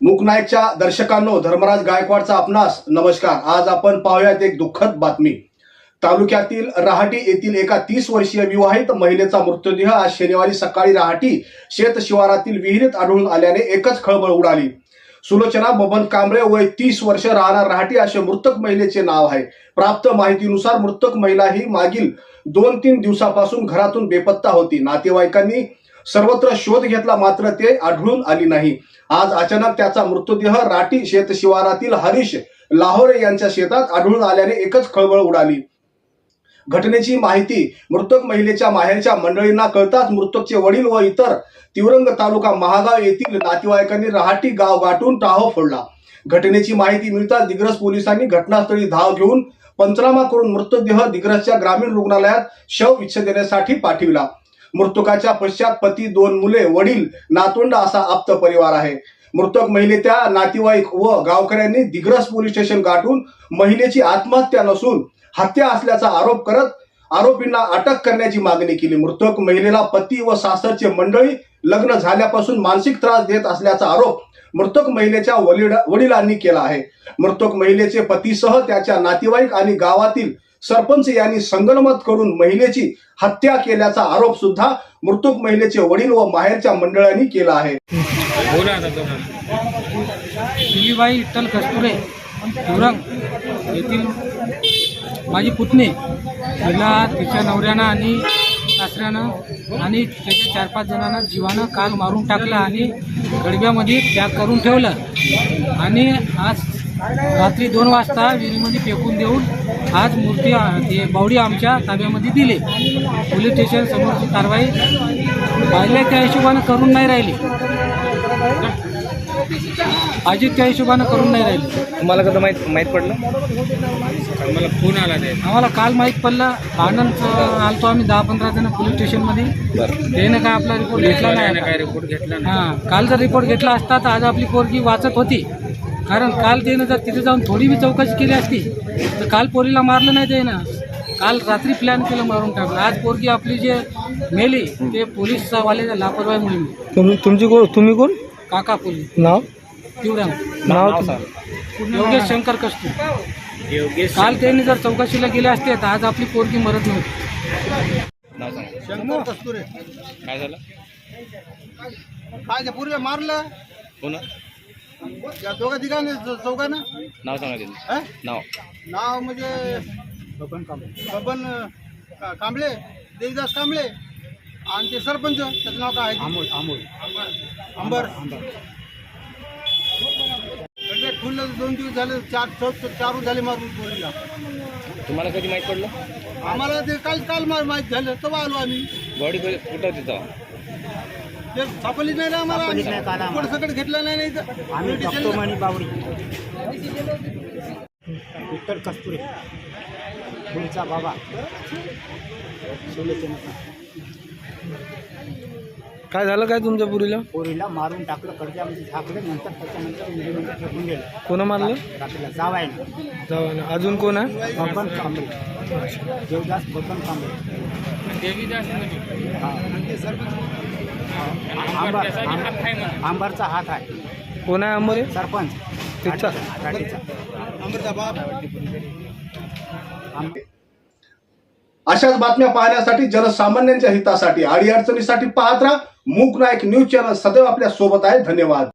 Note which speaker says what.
Speaker 1: मुकनायकच्या दर्शकांनो धर्मराज गायकवाडचा आपणास नमस्कार. आज आपण पाहूयात एक दुःखद बातमी. तालुक्यातील रहाटी येथील एका तीस वर्षीय विवाहित महिलेचा मृतदेह आज शनिवारी सकाळी रहाटी शेत शिवारातील विहिरीत आढळून आल्याने एकच खळबळ उडाली. सुलोचना बबन कांबळे वय तीस वर्ष राहणार रहाटी असे मृतक महिलेचे नाव आहे. प्राप्त माहितीनुसार मृतक महिला ही मागील दोन तीन दिवसापासून घरातून बेपत्ता होती. नातेवाईकांनी सर्वत्र शोध घेतला मात्र ते आढळून आली नाही. आज अचानक त्याचा मृतदेह राटी शेत शिवारातील हरीश लाहोरे यांच्या शेतात आढळून आल्याने एकच खळबळ उडाली. घटनेची माहिती मृतक महिलेच्या माहेरच्या मंडळींना कळताच मृतकचे वडील व इतर तिवरंग तालुका महागाव येथील नातेवाईकांनी रहाटी गाव गाठून टाहो फोडला. घटनेची माहिती मिळताच दिग्रस पोलिसांनी घटनास्थळी धाव घेऊन पंचनामा करून मृतदेह दिग्रसच्या ग्रामीण रुग्णालयात शव विच्छेदनासाठी पाठविला. मृतकाच्या पश्चात पती दोन मुले वडील नातोंड असा आप्त परिवार आहे. मृतक महिलेच्या नातेवाईक व गावकऱ्यांनी दिग्रस पोलीस स्टेशन गाठून महिलेची आत्महत्या नसून हत्या असल्याचा आरोप करत आरोपींना अटक करण्याची मागणी केली. मृतक महिलेला पती व सासरचे मंडळी लग्न झाल्यापासून मानसिक त्रास देत असल्याचा आरोप मृतक महिलेच्या वडिलांनी केला आहे. मृतक महिलेचे पतीसह त्याच्या नातेवाईक आणि गावातील सरपंच यांनी संगनमत करून महिलेची हत्या केल्याचा आरोप सुद्धा मृतक महिलेचे वडील व माहेरच्या मंडळांनी केला आहे.
Speaker 2: बोला आता
Speaker 3: विठ्ठल कस्तुरे तुरंग येथील माझी पुतणी तिला तिच्या नवऱ्यानं आणि सासऱ्यानं आणि त्याच्या चार पाच जणांना जीवानं काल मारून टाकलं आणि गडब्यामध्ये त्याग करून ठेवलं. आणि आज रात्री दोन वाजता विहिरीमध्ये फेकून देऊन आज मूर्ती ते बावडी आमच्या ताब्यामध्ये दिली. पोलीस स्टेशन समोरची कारवाई पाहिल्या त्या हिशोबानं करून नाही राहिली. अजित त्या हिशोबानं करून नाही राहिली.
Speaker 2: तुम्हाला कसं माहीत माहीत पडलं? मला फोन आला ते
Speaker 3: आम्हाला काल माहीत पडलं आनंद आलतो आम्ही दहा पंधरा जण पोलीस स्टेशनमध्ये.
Speaker 2: बरं.
Speaker 3: त्याने काय आपला रिपोर्ट घेतला नाही.
Speaker 2: काय रिपोर्ट घेतला
Speaker 3: हां काल जर रिपोर्ट घेतला असता तर आज आपली पोरगी वाचत होती. कारण काल त्यानं जर तिथे जाऊन थोडी बी चौकशी केली असती तर काल पोरीला मारलं नाही त्यानं काल रात्री प्लॅन केलं मारून टाकलं. आज पोरगी आपली जे मेली ते पोलीस वाले लापरवाहीमुळे मेली.
Speaker 4: तुम तुमची कोण तुम्ही कोण?
Speaker 3: काका पोलीस
Speaker 4: नाव?
Speaker 3: तिवड्या
Speaker 4: नाव
Speaker 3: योगेश शंकर कस्तूर
Speaker 2: योगेश
Speaker 3: काल त्यांनी जर चौकशीला गेले असते तर आज आपली पोरगी मरत नव्हती.
Speaker 2: नाव सांगा.
Speaker 5: शंकर कस्तुरे.
Speaker 2: काय झालं?
Speaker 5: काय पूर्वी मारलं?
Speaker 2: कोण?
Speaker 5: या दोघा तिघांनी च- चौघांना?
Speaker 2: नाव सांगा त्यांचं.
Speaker 5: हं?
Speaker 2: नाव.
Speaker 5: नाव म्हणजे? बबन बबन अं, कांबळे? देवीदास कांबळे? आणि ते सरपंच त्याचं नाव काय अमोल अमोल अंबर सगळे फुल दोन दिवस झाले चार चौथ चार झाले मारून पोरीला
Speaker 2: तुम्हाला कधी माहीत पडलं?
Speaker 5: आम्हाला ते काल काल मार माहीत झालं तेव्हा आलो आम्ही.
Speaker 2: बॉडी कुठं होती तेव्हा?
Speaker 5: ते नाही ना आम्हाला. कुठं सगळं घेतलं नाही नाही इथं. आम्ही
Speaker 6: विठ्ठल कस्तुरे. तुमचा बाबा. सोलेचंद्र
Speaker 4: काय झालं काय तुमच्या पुरीला?
Speaker 6: पोरीला मारून टाकलं कडक्यामध्ये झाकलं नंतर त्याच्यानंतर मुलीमध्ये फेकून गेलं
Speaker 4: कोण मारलं?
Speaker 6: रात्रीला जाव आहे ना
Speaker 4: जाऊ ना अजून कोण आहे?
Speaker 6: बबन कांबळे. देवदास बबन कांबळे. हा. आंबर आंब- आंबरचा हात आहे.
Speaker 4: कोण आहे आंबरे?
Speaker 6: सरपंच.
Speaker 4: तिथचा?
Speaker 6: गाडीचा
Speaker 5: अमृता बाप.
Speaker 6: आंब-
Speaker 1: अशाच बातम्या पाहण्यासाठी जनसामान्यांच्या हितासाठी अडीअडचणीसाठी पाहत राहा. मूक नायक न्यूज चॅनल सदैव आपल्यासोबत आहे. धन्यवाद.